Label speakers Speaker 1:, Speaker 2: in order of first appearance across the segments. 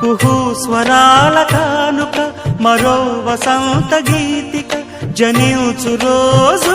Speaker 1: కుహు స్వరాల కానుక మరో వసంత గీతిక జనించు రోజు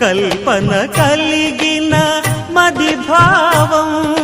Speaker 1: కల్పన కలిగిన మది భావం.